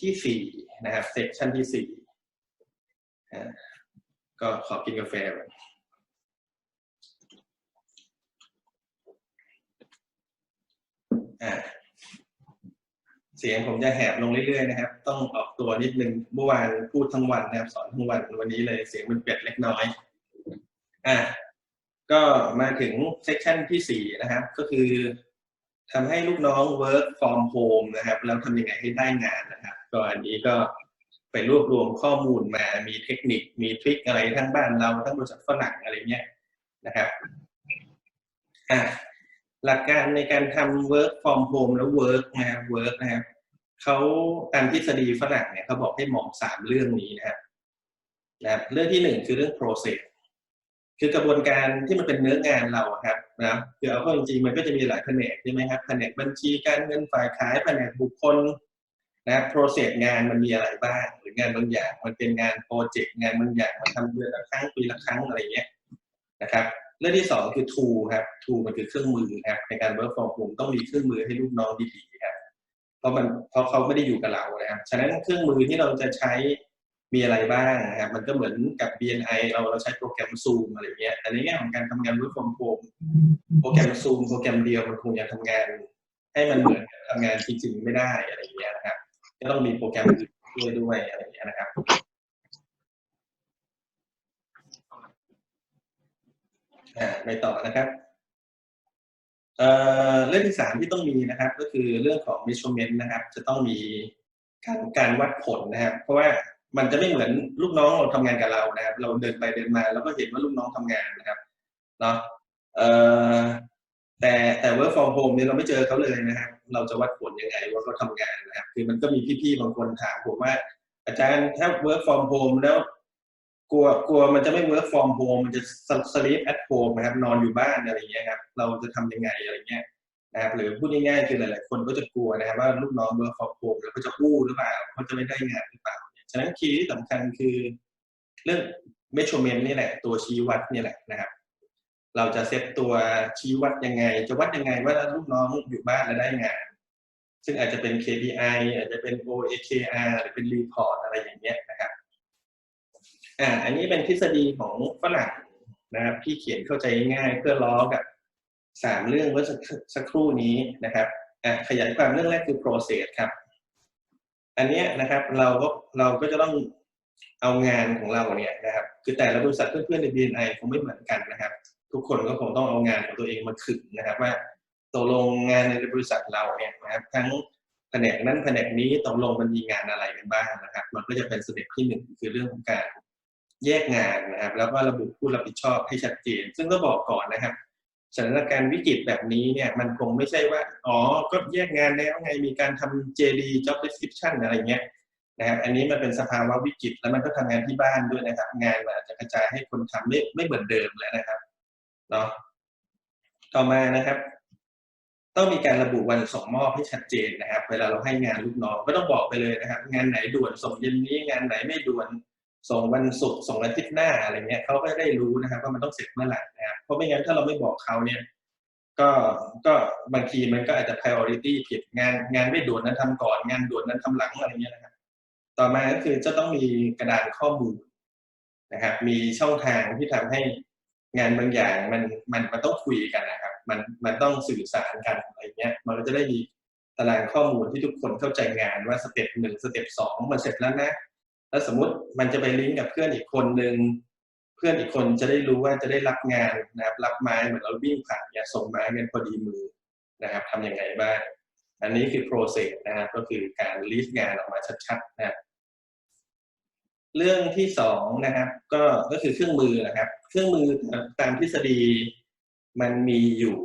ที่สี่นะครับเซสชันที่สี่ก็ขอกินกาแฟก่อนเสียงผมจะแหบลงเรื่อยๆนะครับ ต้องออกตัวนิดนึงเมื่อวานพูดทั้งวันนะครับสอนทั้งวันวันนี้เลยเสียงมันเปลี่ยนเล็กน้อยอ่าก็มาถึงเซสชันที่สี่นะครับ ก็คือทำให้ลูกน้อง work from home นะครับ แล้วทำยังไงให้ได้งานนะครับ ก็อันนี้ก็ไปรวบรวมข้อมูลมา มีเทคนิค มีทริคอะไรทั้งบ้านเราทั้งบริษัทฝรั่งอะไรเงี้ยนะครับอะหลักการในการทำ work from home แล้ว work นะ work นะครับเขาตามทฤษฎีฝรั่งเนี่ยเขาบอกให้มองสามเรื่องนี้นะครับนะรบเรื่องที่หนึ่งคือเรื่อง process คือกระบวนการที่มันเป็นเนื้องานเราครับนะคือเอาเข้าจริงๆมันก็จะมีหลายแผนกใช่ไหมครับแผนกบัญชีการเงินฝ่ายขายแผนกบุคคล นะครับ process งานมันมีอะไรบ้างหรืองานบางอย่างมันเป็นงานโปรเจกต์งานบางอย่างมันทำเดือนละครั้งปีละครั้งอะไรเงี้ยนะครับเรื่องที่สองคือ tool ครับ tool มันคือเครื่องมือครับในการ work from home ต้องมีเครื่องมือให้ลูกน้องดีๆครับเพราะมันเพราะเขาไม่ได้อยู่กับเรานะครับฉะนั้นเครื่องมือที่เราจะใช้มีอะไรบ้างนะครับมันก็เหมือนกับ BNI เราเราใช้โปรแกรม Zoom อะไรเงี้ยแต่ในแง่ของการทำงาน work from home โปรแกรม Zoom โปรแกรมเดียวมันคงยังทำงาน ให้มันเหมือนกับทำงานจริงๆไม่ได้อะไรเงี้ยนะครับ ก็ต้องมีโปรแกรมอื่นช่วยด้วยอะไรอย่างเงี้ยนะครับไปต่อนะครับเเรื่องที่สามที่ต้องมีนะครับ ก็คือเรื่องของ measurement นะครับ จะต้องมีการการวัดผลนะครับ เพราะว่ามันจะไม่เหมือนลูกน้องเราทำงานกับเรานะครับ เราเดินไปเดินมาเราก็เห็นว่าลูกน้องทำงานนะครับเนาะ แต่แต่ work from home เนี่ยเราไม่เจอเขาเลยนะครับเราจะวัดผลยังไงว่าเขาทำงานนะครับคือมันก็มีพี่ๆบางคนถามผมว่า อาจารย์ถ้า work from home แล้วกลัวกลัวมันจะไม่ work from home มันจะ sleep at home นะครับนอนอยู่บ้านอะไรเงี้ยครับเราจะทำยังไงอะไรเงี้ยนะครับหรือพูดง่ายๆคือหลายๆคนก็จะกลัวนะครับว่าลูกน้อง work from home แล้วเขาจะอู้หรือเปล่าเขาจะไม่ได้งานหรือเปล่าฉะนั้นคีย์ที่สำคัญคือ เรื่อง measurement นี่แหละตัวชี้วัดนี่แหละนะครับ เราจะเซตตัวชี้วัดยังไง จะวัดยังไงว่าลูกน้องอยู่บ้านแล้วได้งาน ซึ่งอาจจะเป็น KPI อาจจะเป็น OAKR หรือเป็น report อะไรอย่างเงี้ยนะครับอ่าอันนี้เป็นทฤษฎีของฝรั่งนะครับที่เขียนเข้าใจง่ายเพื่อล้อกับสามเรื่องเมื่อสักครู่นี้นะครับอ่าขยายความเรื่องแรกคือ process ครับ อันเนี้ยนะครับเราก็เราก็จะต้องเอางานของเราเนี่ยนะครับ คือแต่ละบริษัทเพื่อนๆใน BNI คงไม่เหมือนกันนะครับ ทุกคนก็คงต้องเอางานของตัวเองมาขึงนะครับ ว่าตกลงงานในบริษัทเราเนี่ยนะครับ ทั้งแผนกนั้นแผนกนี้ตกลงมันมีงานอะไรกันบ้างนะครับ มันก็จะเป็นสเต็ปที่หนึ่งคือเรื่องของการแยกงานนะครับ แล้วก็ระบุผู้รับผิดชอบให้ชัดเจน ซึ่งก็บอกก่อนนะครับสถานการณ์วิกฤตแบบนี้เนี่ยมันคงไม่ใช่ว่า อ๋อ ก็แยกงานแล้วไงมีการทำ JD job description อะไรเงี้ยนะครับอันนี้มันเป็นสภาวะวิกฤตแล้วมันก็ทำงานที่บ้านด้วยนะครับ งานมันอาจจะกระจายให้คนทำไม่ไม่เหมือนเดิมแล้วนะครับ เนาะต่อมานะครับ ต้องมีการระบุวันส่งมอบให้ชัดเจนนะครับ เวลาเราให้งานลูกน้องก็ต้องบอกไปเลยนะครับ งานไหนด่วนส่งเย็นนี้งานไหนไม่ด่วนส่งวันศุกร์ส่งอาทิตย์หน้าอะไรเงี้ยเขาก็ได้รู้นะครับว่ามันต้องเสร็จเมื่อไหร่นะครับเพราะไม่งั้นถ้าเราไม่บอกเขาเนี่ยก็ก็บางทีมันก็อาจจะ priority ผิดงานงานไม่ด่วนนั้นทำก่อน งานด่วนนั้นทำหลังอะไรเงี้ยนะครับ ต่อมาก็คือจะต้องมีกระดานข้อมูลนะครับ มีช่องทางที่ทำให้ งานบางอย่างมันมันมันต้องคุยกันนะครับ มันมันต้องสื่อสารกันอะไรเงี้ย มันก็จะได้มีตารางข้อมูลที่ทุกคนเข้าใจงานว่าสเต็ปหนึ่งสเต็ปสองมันเสร็จแล้วนะ แล้วสมมติมันจะไปลิงก์กับเพื่อนอีกคนหนึ่งเพื่อนอีกคนจะได้รู้ว่าจะได้รับงานนะครับ รับไม้เหมือนเราวิ่งผ่านเนี่ยส่งไม้กันพอดีมือนะครับทำยังไงบ้าง อันนี้คือ process นะครับก็คือการ list งานออกมาชัดๆนะครับเรื่องที่สองนะครับ ก็ก็คือเครื่องมือนะครับ เครื่องมือตามทฤษฎีมันมีอยู่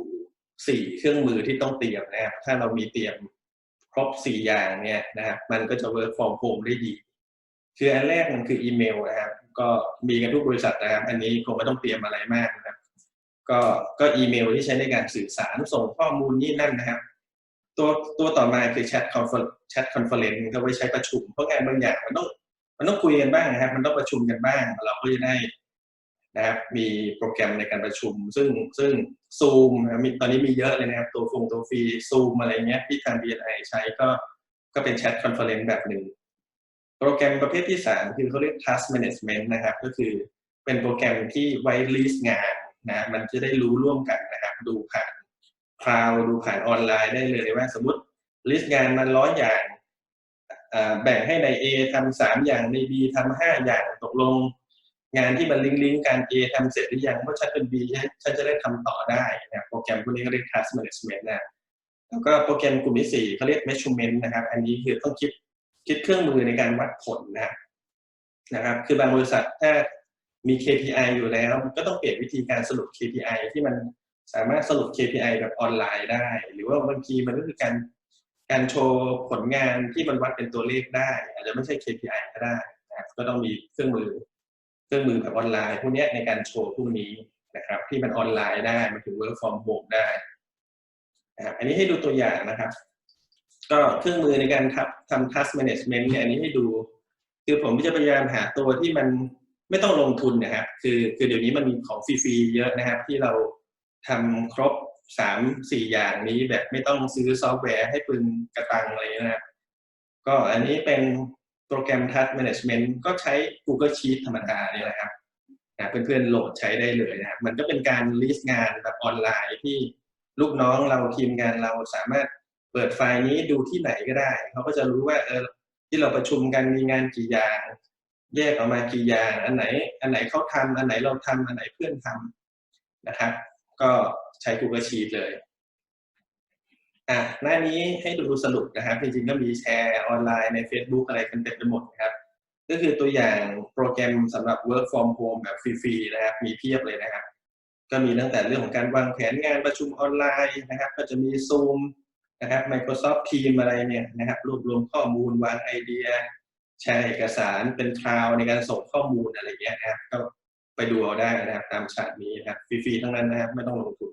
สี่เครื่องมือที่ต้องเตรียมนะครับถ้าเรามีเตรียมครบสี่อย่างเนี่ยนะครับมันก็จะ work from home ได้ดี คืออันแรกมันคืออีเมลนะครับ ก็มีกันทุกบริษัทนะครับ อันนี้คงไม่ต้องเตรียมอะไรมากนะครับ ก็ก็อีเมลที่ใช้ในการสื่อสารส่งข้อมูลนี่นั่นนะครับ ตัวตัวต่อมาคือแชทคอนเฟอร์แชทคอนเฟอเรนซ์ก็ไว้ใช้ประชุมเพราะงานบางอย่างมันต้องมันต้องคุยกันบ้างนะครับ มันต้องประชุมกันบ้างเราก็จะได้ นะครับมีโปรแกรมในการประชุม ซึ่งซึ่งซูมมีตอนนี้มีเยอะเลยนะครับ ตัวฟงตัวฟรีซูมอะไรเงี้ยที่ทาง BNI ใช้ก็ก็เป็นแชทคอนเฟอเรนซ์แบบหนึ่งโปรแกรมประเภทที่สามคือเขาเรียก task management นะครับ ก็คือเป็นโปรแกรมที่ไว้ list งานนะมันจะได้รู้ร่วมกันนะครับ ดูผ่านคลาวดูผ่านออนไลน์ได้เลยว่าสมมติ list งานมันร้อยอย่างแบ่งให้ใน A ทำสามอย่างใน B ทำห้าอย่างตกลง งานที่มันลิงก์ลิงก์การ A ทำเสร็จหรือยังเพราะฉันเป็น B ฉันจะได้ทำต่อได้นะโปรแกรมพวกนี้ก็เรียก task management นะแล้วก็โปรแกรมกลุ่มที่สี่เขาเรียก measurement นะครับ อันนี้คือต้องคิดคิดเครื่องมือในการวัดผลนะนะครับ คือบางบริษัทถ้ามี KPI อยู่แล้ว ก็ต้องเปลี่ยนวิธีการสรุป KPI ที่มันสามารถสรุป KPI แบบออนไลน์ได้ หรือว่าบางทีมันก็คือการการโชว์ผลงานที่มันวัดเป็นตัวเลขได้ อาจจะไม่ใช่ KPI ก็ได้นะครับก็ต้องมีเครื่องมือ รื่องมือแบบออนไลน์พวกนี้ในการโชว์พวกนี้นะครับ ที่มันออนไลน์ได้มันถึง work from home ได้นะครับอันนี้ให้ดูตัวอย่างนะครับ ก็เครื่องมือในการทำทำ task management เนี่ยอันนี้ให้ดู คือผมจะพยายามหาตัวที่มันไม่ต้องลงทุนนะครับคือคือเดี๋ยวนี้มันมีของฟรีๆเยอะนะครับ ที่เราทำครบสามสี่อย่างนี้แบบไม่ต้องซื้อซอฟต์แวร์ให้ปึงกระตังอะไรนะครับก็อันนี้เป็น โปรแกรม Task Management ก็ใช้ Google Sheet ธรรมดานี่แหละครับนะเพื่อนๆโหลดใช้ได้เลยนะครับมันก็เป็นการลิสต์งานแบบออนไลน์ที่ลูกน้องเราทีมงานเราสามารถเปิดไฟล์นี้ดูที่ไหนก็ได้ เขาก็จะรู้ว่าเออที่เราประชุมกันมีงานกี่อย่าง แยกออกมากี่อย่าง อันไหน อันไหนเขาทำอันไหนเราทำอันไหนเพื่อนทำนะครับ ก็ใช้ Google Sheet เลย อะหน้านี้ให้ดูสรุปนะครับจริงๆก็มีแชร์ออนไลน์ใน Facebook อะไรกันเต็มไปหมดนะครับก็คือตัวอย่างโปรแกรมสำหรับ work from home แบบฟรีๆนะครับมีเพียบเลยนะครับก็มีตั้งแต่เรื่องของการวางแผนงานประชุมออนไลน์นะครับ ก็จะมี Zoom นะครับ Microsoft Teams อะไรเนี่ยนะครับ รวบรวมข้อมูลวางไอเดีย แชร์เอกสารเป็นคลาวในการส่งข้อมูลอะไรเงี้ยนะครับก็ไปดูเอาได้นะครับตามฉากนี้นะครับฟรีๆทั้งนั้นนะครับไม่ต้องลงทุน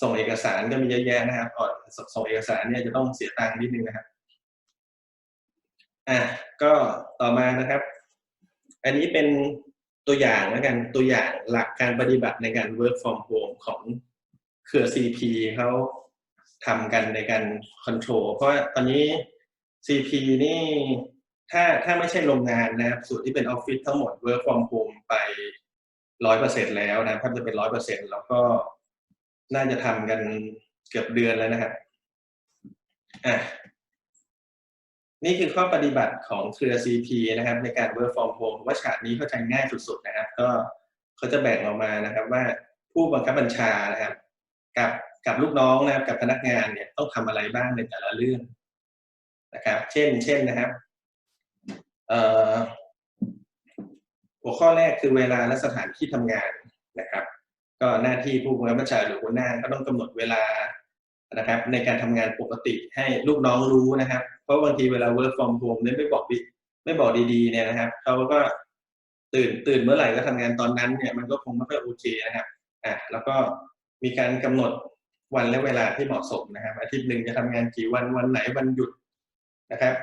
ส่งเอกสารก็มีเยอะแยะนะครับก่อนส่งเอกสารเนี่ยจะต้องเสียตังค์นิดนึงนะครับอะก็ต่อมานะครับ อันนี้เป็นตัวอย่างแล้วกันตัวอย่างหลักการปฏิบัติในการ work from home ของเครือ CP เขาทำกันในการ control เพราะตอนนี้ CP นี่ถ้าถ้าไม่ใช่โรงงานนะครับ ส่วนที่เป็นออฟฟิศทั้งหมด work from home ไปร้อยเปอร์เซ็นแล้วนะถ้าจะเป็นร้อยเปอร์เซ็นแล้วก็ น่าจะทำกันเกือบเดือนแล้วนะครับอะนี่คือข้อปฏิบัติของเครือ CP นะครับ ในการ work from home ว่าฉากนี้เข้าใจง่ายสุดๆนะครับ ก็เขาจะแบ่งออกมานะครับ ว่าผู้บังคับบัญชานะครับ กับกับลูกน้องนะครับ กับพนักงานเนี่ยต้องทำอะไรบ้างในแต่ละเรื่องนะครับ เช่น เช่นนะครับอ่อหัวข้อแรกคือเวลาและสถานที่ทำงานนะครับ ก็หน้าที่ผู้บังคับบัญชาหรือหัวหน้าก็ต้องกำหนดเวลานะครับ ในการทำงานปกติให้ลูกน้องรู้นะครับ เพราะบางทีเวลา work from home เนี่ยไม่บอกไม่บอกดีๆเนี่ยนะครับเขาก็ตื่นตื่นเมื่อไหร่ก็ทำงานตอนนั้นเนี่ยมันก็คงไม่ค่อยโอเคนะครับอะแล้วก็มีการกำหนดวันและเวลาที่เหมาะสมนะครับ อาทิตย์หนึ่งจะทำงานกี่วันวันไหนวันหยุดนะครับ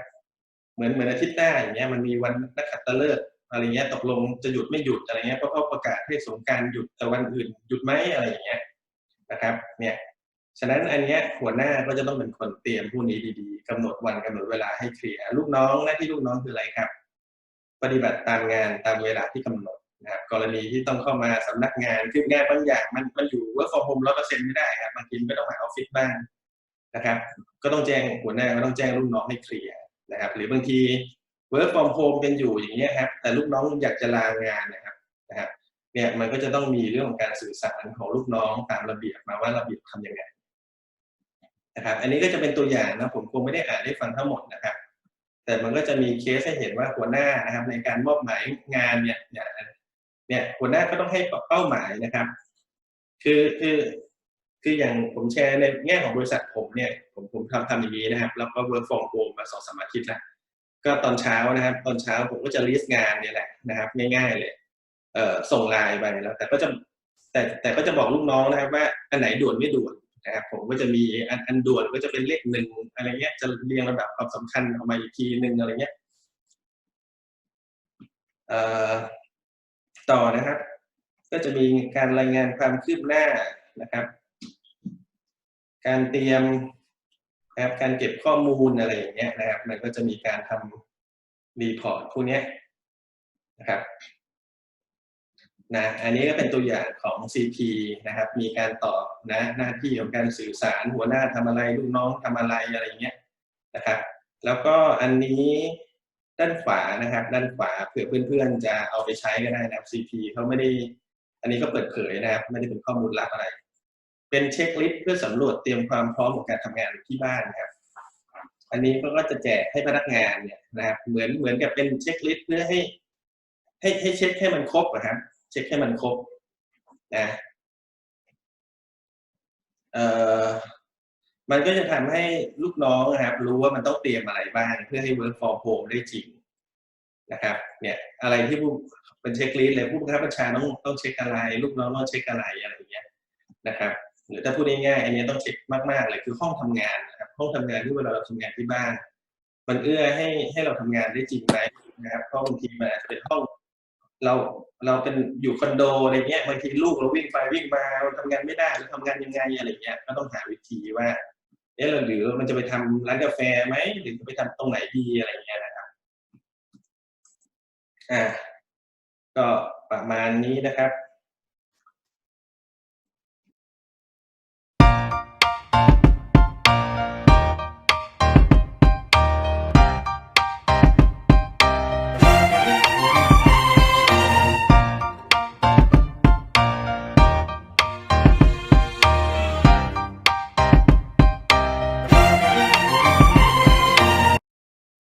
เหมือนเหมือนอาทิตย์หน้าอย่างเงี้ยมันมีวันนักขัตฤกษ์ อะไรเงี้ยตกลงจะหยุดไม่หยุดอะไรเงี้ยเพราะเขาประกาศให้สงการหยุดแต่วันอื่นหยุดไหมอะไรอย่างเงี้ยนะครับเนี่ยฉะนั้นอันเนี้ยหัวหน้าก็จะต้องเป็นคนเตรียมผู้นี้ดีๆกำหนดวันกำหนดเวลาให้เคลียร์ลูกน้องหน้าที่ลูกน้องคืออะไรครับ ปฏิบัติตามงานตามเวลาที่กำหนดนะครับกรณีที่ต้องเข้ามาสำนักงานคืองานบางอย่างมันมันอยู่ว่าฟอร์มโฮมร้อยเปอร์เซ็นต์ไม่ได้ครับบางทีก็ต้องมาออฟฟิศบ้างนะครับ ก็ต้องแจ้งหัวหน้าก็ต้องแจ้งลูกน้องให้เคลียร์นะครับ หรือบางที work from home เป็นอยู่อย่างเงี้ยครับแต่ลูกน้องอยากจะลางานนะครับนะครับเนี่ยมันก็จะต้องมีเรื่องของการสื่อสารของลูกน้องตามระเบียบมาว่าระเบียบทำยังไงนะครับอันนี้ก็จะเป็นตัวอย่างนะผมคงไม่ได้อ่านให้ฟังทั้งหมดนะครับ แต่มันก็จะมีเคสให้เห็นว่าหัวหน้านะครับ ในการมอบหมายงานเนี่ยเนี่ยเนี่ยหัวหน้าก็ต้องให้เป้าหมายนะครับ คือคือคืออย่างผมแชร์ในแง่ของบริษัทผมเนี่ย ผมผมทำทำอย่างนี้นะครับ แล้วก็ work from home มาสองสามอาทิตย์แล้ว ก็ตอนเช้านะครับ ตอนเช้าผมก็จะลิสต์งานเนี่ยแหละนะครับ ง่ายๆเลยเอ่อส่งไลน์ไปแล้ว แต่ก็จะแต่แต่ก็จะบอกลูกน้องนะครับ ว่าอันไหนด่วนไม่ด่วนนะครับผมก็จะมีอันอันด่วนก็จะเป็นเลขหนึ่งอะไรเงี้ยจะเรียงลำดับความสำคัญออกมาอีกทีหนึ่งอะไรเงี้ยเอ่อต่อนะครับ ก็จะมีการรายงานความคืบหน้านะครับ การเตรียม นะครับการเก็บข้อมูลอะไรอย่างเงี้ยนะครับ มันก็จะมีการทำรีพอร์ตพวกเนี้ยนะครับนะอันนี้ก็เป็นตัวอย่างของ CP นะครับ มีการตอบนะหน้าที่ของการสื่อสารหัวหน้าทำอะไรลูกน้องทำอะไรอะไรอย่างเงี้ยนะครับ แล้วก็อันนี้ด้านขวานะครับ ด้านขวาเผื่อเพื่อนๆจะเอาไปใช้ก็ได้นะครับ CP เขาไม่ได้ อันนี้ก็เปิดเผยนะครับ ไม่ได้เป็นข้อมูลลับอะไร เป็นเช็คลิสต์เพื่อสำรวจเตรียมความพร้อมของการทำงานที่บ้านนะครับ อันนี้ก็จะแจกให้พนักงานเนี่ยนะครับ เหมือนเหมือนกับเป็นเช็คลิสต์เพื่อให้ ให้ให้เช็คให้มันครบนะครับ เช็คให้มันครบนะเอ่อมันก็จะทำให้ลูกน้องนะครับ รู้ว่ามันต้องเตรียมอะไรบ้างเพื่อให้ work from home ได้จริงนะครับ เนี่ยอะไรที่ผู้เป็นเช็คลิสต์เลยผู้บังคับบัญชาต้องต้องเช็คอะไร ลูกน้องต้องเช็คอะไรอะไรอย่างเงี้ยนะครับ หรือถ้าพูดง่ายๆอันนี้ต้องเช็คมากๆเลยคือห้องทำงานนะครับห้องทำงานที่เวลาเราทำงานที่บ้าน มันเอื้อให้ให้เราทำงานได้จริงไหมนะครับเพราะบางทีมันอาจจะเป็นห้องเราเราเป็นอยู่คอนโดอะไรเงี้ยบางทีลูกเราวิ่งไปวิ่งมาเราทำงานไม่ได้เราทำงานยังไงอะไรเงี้ยก็ต้องหาวิธีว่าเอ๊ะเราหรือมันจะไปทำร้านกาแฟไหมหรือจะไปทำตรงไหนดีอะไรเงี้ยนะครับอ่าก็ประมาณนี้นะครับ